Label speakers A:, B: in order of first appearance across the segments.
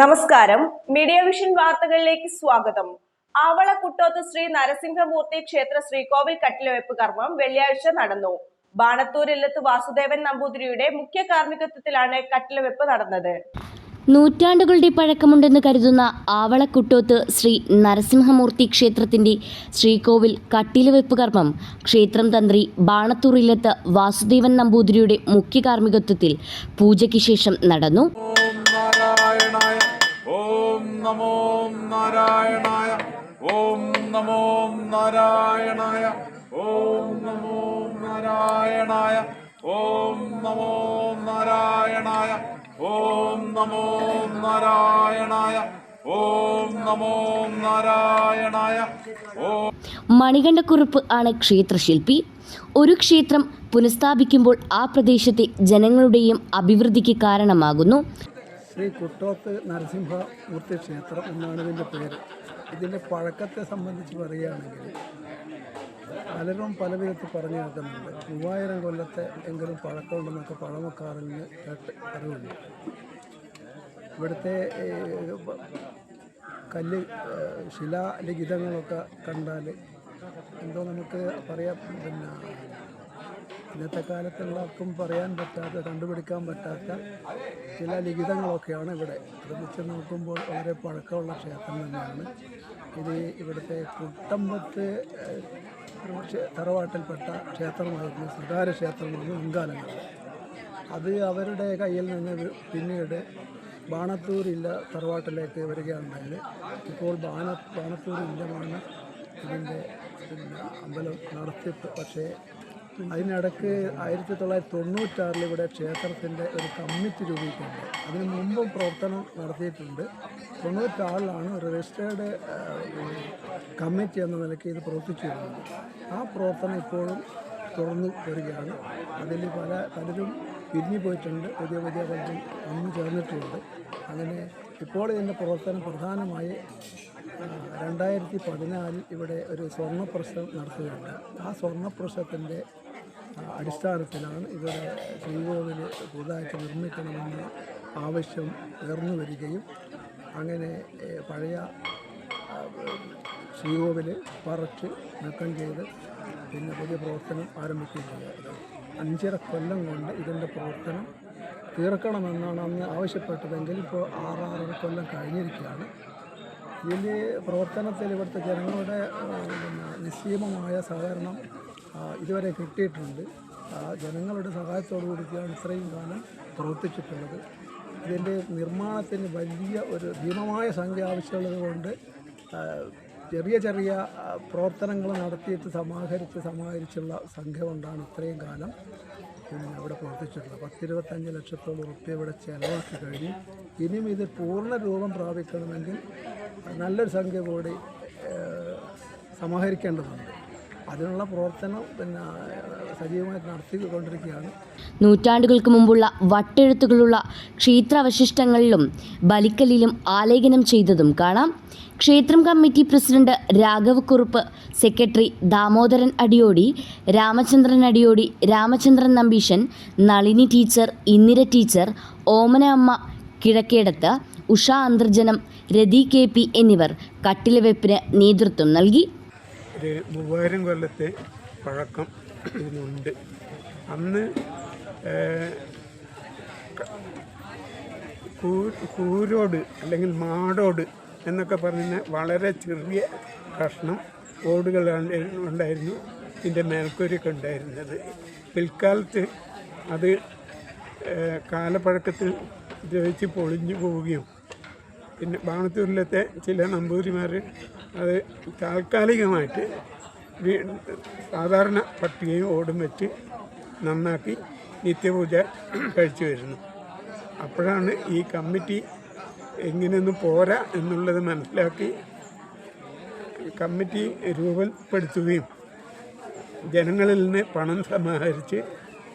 A: നമസ്കാരം. Media vision വാർത്തകളിലേക്ക് സ്വാഗതം. ആവള കുട്ടോത്ത് ശ്രീ നരസിംഹമൂർത്തി ക്ഷേത്ര ശ്രീകോവിൽ കട്ടിലവെപ്പ് കർമ്മം വെള്ളിയാഴ്ച നടന്നു. ബാണത്തൂർ ഇല്ലത്ത് വാസുദേവൻ നമ്പൂതിരിയുടെ മുഖ്യ കാർമ്മികത്വത്തിലാണ് കട്ടിലവെപ്പ് നടന്നത്.
B: നൂറ്റാണ്ടുകളുടെ പഴക്കമുണ്ടെന്ന് കരുതുന്ന ആവളക്കുട്ടോത്ത് ശ്രീ നരസിംഹമൂർത്തി ക്ഷേത്രത്തിന്റെ ശ്രീകോവിൽ കട്ടിലവെപ്പ് കർമ്മം ക്ഷേത്രം തന്ത്രി ബാണത്തൂറില്ലത്ത് വാസുദേവൻ നമ്പൂതിരിയുടെ മുഖ്യ കാർമ്മികത്വത്തിൽ പൂജയ്ക്ക് ശേഷം നടന്നു.
C: ഓം നാരായണായ ഓം നമോ നാരായണായ ഓം നമോ നാരായണായ ഓം നമോ നാരായണായ ഓം നമോ നാരായണായ ഓം നമോ നാരായണായ ഓം
B: മണികണ്ഠക്കുറുപ്പ് ആണ് ക്ഷേത്രശില്പി. ഒരു ക്ഷേത്രം പുനഃസ്ഥാപിക്കുമ്പോൾ ആ പ്രദേശത്തെ ജനങ്ങളുടെയും അഭിവൃദ്ധിക്ക് കാരണമാകുന്നു.
D: ശ്രീ കുട്ടോത്ത് നരസിംഹമൂർത്തി ക്ഷേത്രം എന്നാണ് ഇതിന്റെ പേര്. ഇതിന്റെ പഴക്കത്തെ സംബന്ധിച്ച് പറയുകയാണെങ്കിൽ പലരും പല വിധത്തിൽ പറഞ്ഞു കേൾക്കുന്നുണ്ട്. മൂവായിരം കൊല്ലത്തെ എങ്കിലും പഴക്കമുണ്ടെന്നൊക്കെ പഴമക്കാറിൽ നിന്ന് കേട്ട് അറിവുണ്ട്. ഇവിടുത്തെ കല്ല് ശിലാലിഖിതങ്ങളൊക്കെ കണ്ടാൽ എന്തോ നമുക്ക് പറയാം. പിന്നെ ഇന്നത്തെ കാലത്തുള്ളവർക്കും പറയാൻ പറ്റാത്ത കണ്ടുപിടിക്കാൻ പറ്റാത്ത ചില ലിഖിതങ്ങളൊക്കെയാണ് ഇവിടെ. അത് വെച്ച് നോക്കുമ്പോൾ വളരെ പഴക്കമുള്ള ക്ഷേത്രം തന്നെയാണ്. ഇത് ഇവിടുത്തെ കുട്ടമ്പത്ത് തറവാട്ടിൽപ്പെട്ട ക്ഷേത്രമായിരുന്നു സ്വകാര്യ ക്ഷേത്രമായിരുന്നു മുൻകാലങ്ങളിൽ അത് അവരുടെ കയ്യിൽ നിന്ന് പിന്നീട് ബാണത്തൂരില്ല തറവാട്ടിലേക്ക് വരികയാണെങ്കിൽ ഇപ്പോൾ ബാണ ബാണത്തൂർ ഇല്ലമാണ് ഇതിന്റെ അമ്പലം നടത്തിപ്പ് പക്ഷേ അതിനിടക്ക് ആയിരത്തി തൊള്ളായിരത്തി തൊണ്ണൂറ്റാറിൽ ഇവിടെ ക്ഷേത്രത്തിന്റെ ഒരു കമ്മിറ്റി രൂപീകരിക്കുന്നത് അതിന് മുമ്പും പ്രവർത്തനം നടത്തിയിട്ടുണ്ട്. തൊണ്ണൂറ്റാറിലാണ് രജിസ്റ്റേർഡ് കമ്മിറ്റി എന്ന നിലയ്ക്ക് ഇത് പ്രവർത്തിച്ചു വരുന്നത് ആ പ്രവർത്തനം ഇപ്പോഴും തുറന്നു വരികയാണ്. അതിൽ പല പലരും പിരിഞ്ഞു പോയിട്ടുണ്ട്. പുതിയ പുതിയ പലരും വന്നു ചേർന്നിട്ടുണ്ട്. അങ്ങനെ ഇപ്പോൾ ഇതിന്റെ പ്രവർത്തനം പ്രധാനമായി രണ്ടായിരത്തി പതിനാലിൽ ഇവിടെ ഒരു സ്വർണപ്രശ്നം നടത്തുകയുണ്ട് ആ സ്വർണപ്രശ്നത്തിന്റെ അടിസ്ഥാനത്തിലാണ് ഇവിടെ ശ്രീകോവിൽ പുതുതായിട്ട് നിർമ്മിക്കണമെന്ന ആവശ്യം ഉയർന്നു വരികയും അങ്ങനെ പഴയ ശ്രീകോവിൽ പറച്ച് നീക്കം ചെയ്ത് പിന്നെ പുതിയ പ്രവർത്തനം ആരംഭിക്കുകയും അഞ്ചര കൊല്ലം കൊണ്ട് ഇതിന്റെ പ്രവർത്തനം തീർക്കണമെന്നാണ് അന്ന് ആവശ്യപ്പെട്ടതെങ്കിൽ ഇപ്പോൾ ആറാറര കൊല്ലം കഴിഞ്ഞിരിക്കുകയാണ്. ഇതിന്റെ പ്രവർത്തനത്തിൽ ഇവിടുത്തെ ജനങ്ങളുടെ പിന്നെ നിസ്സീമമായ സഹകരണം ഇതുവരെ കിട്ടിയിട്ടുണ്ട്. ജനങ്ങളുടെ സഹായത്തോടു കൂടിയാണ് ഇത്രയും കാലം പ്രവർത്തിച്ചിട്ടുള്ളത്. ഇതിന്റെ നിർമ്മാണത്തിന് വലിയ ഒരു ഭീമമായ സംഖ്യ ആവശ്യമുള്ളത് കൊണ്ട് ചെറിയ ചെറിയ പ്രവർത്തനങ്ങൾ നടത്തിയിട്ട് സമാഹരിച്ച് സമാഹരിച്ചുള്ള സംഘം കൊണ്ടാണ് ഇത്രയും കാലം. പിന്നെ ഇവിടെ പ്രവർത്തിച്ചിട്ടുള്ളത്. പത്തിരുപത്തഞ്ച് ലക്ഷത്തോളം റുപ്യ ഇവിടെ ചിലവാക്കി കഴിഞ്ഞു. ഇനിയും ഇത് പൂർണ രൂപം പ്രാപിക്കണമെങ്കിൽ നല്ലൊരു സംഖ്യ കൂടി സമാഹരിക്കേണ്ടതുണ്ട്. അതിനുള്ള പ്രവർത്തനം പിന്നെ സജീവമായിട്ട് നടത്തിക്കൊണ്ടിരിക്കുകയാണ്.
B: നൂറ്റാണ്ടുകൾക്ക് മുമ്പുള്ള വട്ടെഴുത്തുകളുള്ള ക്ഷേത്രാവശിഷ്ടങ്ങളിലും ബലിക്കലിലും ആലേഖനം ചെയ്തതും കാണാം. ക്ഷേത്രം committee president Raghav Kurup secretary Damodaran Adiyodi Ramachandran Adiyodi Ramachandran Nambeesan Nalini teacher Indira teacher Omana Amma Kizhakkedath Usha Antharjanam Rathi K P എന്നിവർ കട്ടിലവെപ്പിന് നേതൃത്വം നൽകി.
E: ഒരു മൂവായിരം കൊല്ലത്തെ പഴക്കം ഇതിനുണ്ട്. അന്ന് കൂരോട് അല്ലെങ്കിൽ മാടോട് എന്നൊക്കെ പറയുന്ന വളരെ ചെറിയ കഷ്ണം ഓടുകളാണ് ഉണ്ടായിരുന്നു. ഇതിന്റെ മേൽക്കൂരൊക്കെ ഉണ്ടായിരുന്നത്. പിൽക്കാലത്ത് അത് കാലപ്പഴക്കത്തിൽ ദ്രവിച്ച് പൊളിഞ്ഞു പോവുകയും പിന്നെ ബാണത്തൂരിലത്തെ ചില നമ്പൂതിരിമാർ അത് താൽക്കാലികമായിട്ട് സാധാരണ പട്ടികയും ഓടും വെച്ച് നന്നാക്കി നിത്യപൂജ കഴിച്ചു വരുന്നു. അപ്പോഴാണ് ഈ കമ്മിറ്റി എങ്ങനെയൊന്നും പോരാ എന്നുള്ളത് മനസ്സിലാക്കി കമ്മിറ്റി രൂപപ്പെടുത്തുകയും ജനങ്ങളിൽ നിന്ന് പണം സമാഹരിച്ച്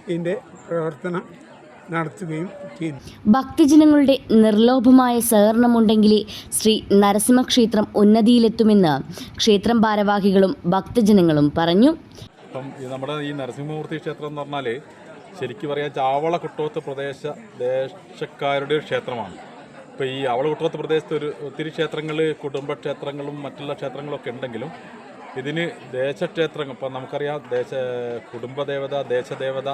E: ഇതിന്റെ പ്രവർത്തനം നടത്തുകയും ചെയ്തു
B: ഭക്തജനങ്ങളുടെ നിർലോഭമായ സഹകരണമുണ്ടെങ്കിലേ ശ്രീ നരസിംഹക്ഷേത്രം ഉന്നതിയിലെത്തുമെന്ന് ക്ഷേത്രം ഭാരവാഹികളും ഭക്തജനങ്ങളും പറഞ്ഞു.
F: ഇപ്പം ഈ നമ്മുടെ ഈ നരസിംഹമൂർത്തി ക്ഷേത്രം എന്ന് പറഞ്ഞാൽ ശരിക്കും പറയാം ചാവള കുട്ടോത്ത് പ്രദേശ ദേശക്കാരുടെ ഒരു ക്ഷേത്രമാണ്. ഇപ്പോൾ ഈ അവളകുട്ടത്ത് പ്രദേശത്ത് ഒരു ഒത്തിരി ക്ഷേത്രങ്ങൾ കുടുംബക്ഷേത്രങ്ങളും മറ്റുള്ള ക്ഷേത്രങ്ങളൊക്കെ ഉണ്ടെങ്കിലും ഇതിന് ദേശക്ഷേത്രങ്ങൾ ഇപ്പം നമുക്കറിയാം ദേശ കുടുംബദേവത ദേശദേവത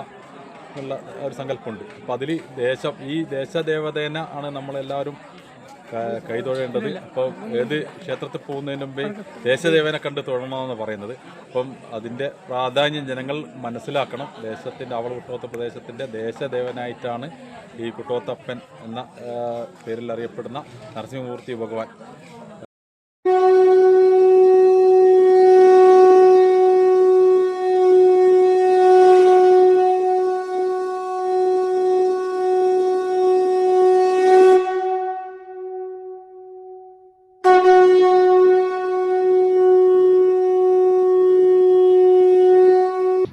F: എന്നുള്ള ഒരു സങ്കല്പമുണ്ട്. അപ്പോൾ അതിൽ ദേശം ഈ ദേശദേവതേനെ ആണ് നമ്മളെല്ലാവരും കൈതൊഴേണ്ടത്. അപ്പോൾ ഏത് ക്ഷേത്രത്തിൽ പോകുന്നതിന് മുമ്പേ ദേശദേവനെ കണ്ട് തൊഴണമെന്നാണ് പറയുന്നത്. അപ്പം അതിന്റെ പ്രാധാന്യം ജനങ്ങൾ മനസ്സിലാക്കണം. ദേശത്തിന്റെ അവൾ കുട്ടോത്ത പ്രദേശത്തിന്റെ ദേശദേവനായിട്ടാണ് ഈ കുട്ടോത്തപ്പൻ എന്ന പേരിൽ അറിയപ്പെടുന്ന നരസിംഹമൂർത്തി ഭഗവാൻ.